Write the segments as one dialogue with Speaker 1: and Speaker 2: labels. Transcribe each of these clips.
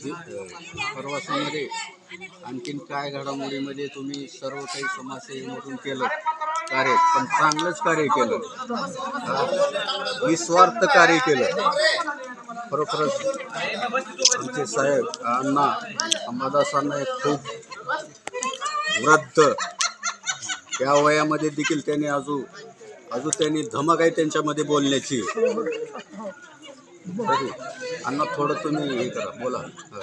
Speaker 1: प्रवासामध्ये आणखीन काय घडामोडीमध्ये तुम्ही सर्व काही समाजसेवेमधून केलं? कार्य पण चांगलंच कार्य केलं. निस्वार्थ कार्य केलं. खरोखरच आमचे साहेब अण्णा अंबादासांना एक खूप वृद्ध त्या वयामध्ये देखील त्यांनी अजून अजून त्यांनी धमक आहे त्यांच्यामध्ये बोलण्याची. अण्णा थोडं तुम्ही हे करा बोला. हा.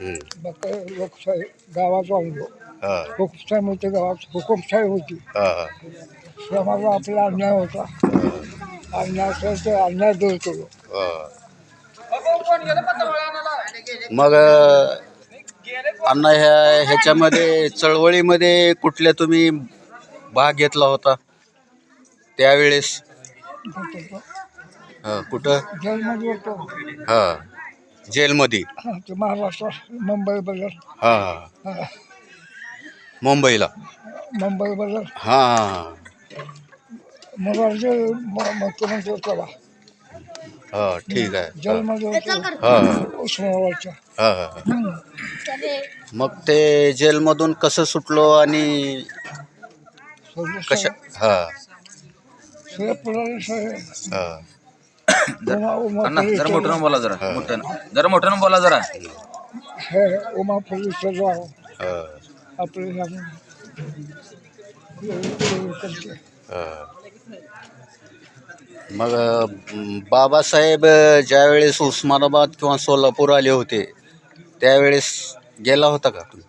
Speaker 2: लोकशाही गावाचा अनुभव
Speaker 1: हा,
Speaker 2: हुकुमशाही होती गावात हुकुमशाही होती
Speaker 1: हा, हा.
Speaker 2: श्रमाला आपला अन्याय होता. अन्याय असेल तर अन्याय दूर करू.
Speaker 1: हा. मग अण्णा ह्या ह्याच्यामध्ये चळवळीमध्ये कुठल्या तुम्ही भाग घेतला होता? त्यावेळेस? हा, कुठं?
Speaker 2: जेलमध्ये होतो
Speaker 1: हा जेलमध्ये.
Speaker 2: हा, ते महाराष्ट्र मुंबई बदल.
Speaker 1: हा हा. मुंबईला.
Speaker 2: मुंबई बदल.
Speaker 1: हा. हा
Speaker 2: मोरारजी म- मुख्यमंत्री होता
Speaker 1: हा ठीक आहे.
Speaker 2: जेलमध्ये होतो.
Speaker 1: हा.
Speaker 2: उस्मानाबादच्या.
Speaker 1: हा. हा मग ते जेलमधून कसं सुटलो आणि कशा हा.
Speaker 3: अण्णा जरा मोठ्यानं बोला जरा मोठ्यानं. जरा मोठ्यानं बोला जरा.
Speaker 2: हे उमा पोलीस राव
Speaker 1: हा.
Speaker 2: आपले.
Speaker 1: मग बाबासाहेब ज्यावेळेस उस्मानाबाद किंवा सोलापूर आले होते त्यावेळेस गेला होता का तुम्ही?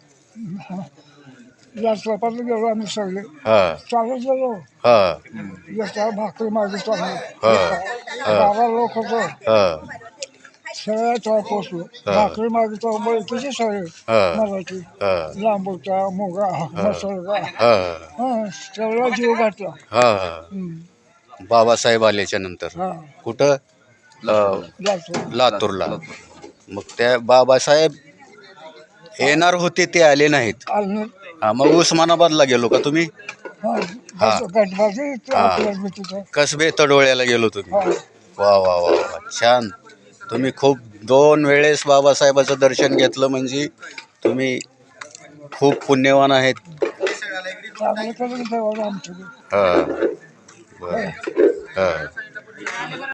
Speaker 2: या चपातला गेलो आम्ही सगळे
Speaker 1: हा
Speaker 2: चालत गेलो
Speaker 1: हा
Speaker 2: एका भाकरी मागे चाललो
Speaker 1: हा. हा.
Speaker 2: बारा लोक होतो
Speaker 1: हा
Speaker 2: सगळ्या चौक पोचलो भाकरी मागे चौक किती सगळे
Speaker 1: हा.
Speaker 2: मराठी
Speaker 1: हा
Speaker 2: लांबोटा मुगा मसळगा
Speaker 1: हा
Speaker 2: हा सगळा जीव घातला
Speaker 1: हा
Speaker 2: हम्म.
Speaker 1: बाबासाहेब आल्याच्यानंतर
Speaker 2: हा
Speaker 1: कुठं
Speaker 2: जातो
Speaker 1: लातूरला मग त्या बाबासाहेब येणार होते ते आले नाहीत
Speaker 2: आलं
Speaker 1: हा मग उस्मानाबादला गेलो का तुम्ही?
Speaker 2: हा
Speaker 1: हा. हा. कसबे तडोळ्याला गेलो तुम्ही वा वा वा वा. छान. तुम्ही खूप दोन वेळेस बाबासाहेबाचं दर्शन घेतलं म्हणजे तुम्ही खूप पुण्यवान आहेत. हा. बरं. हा.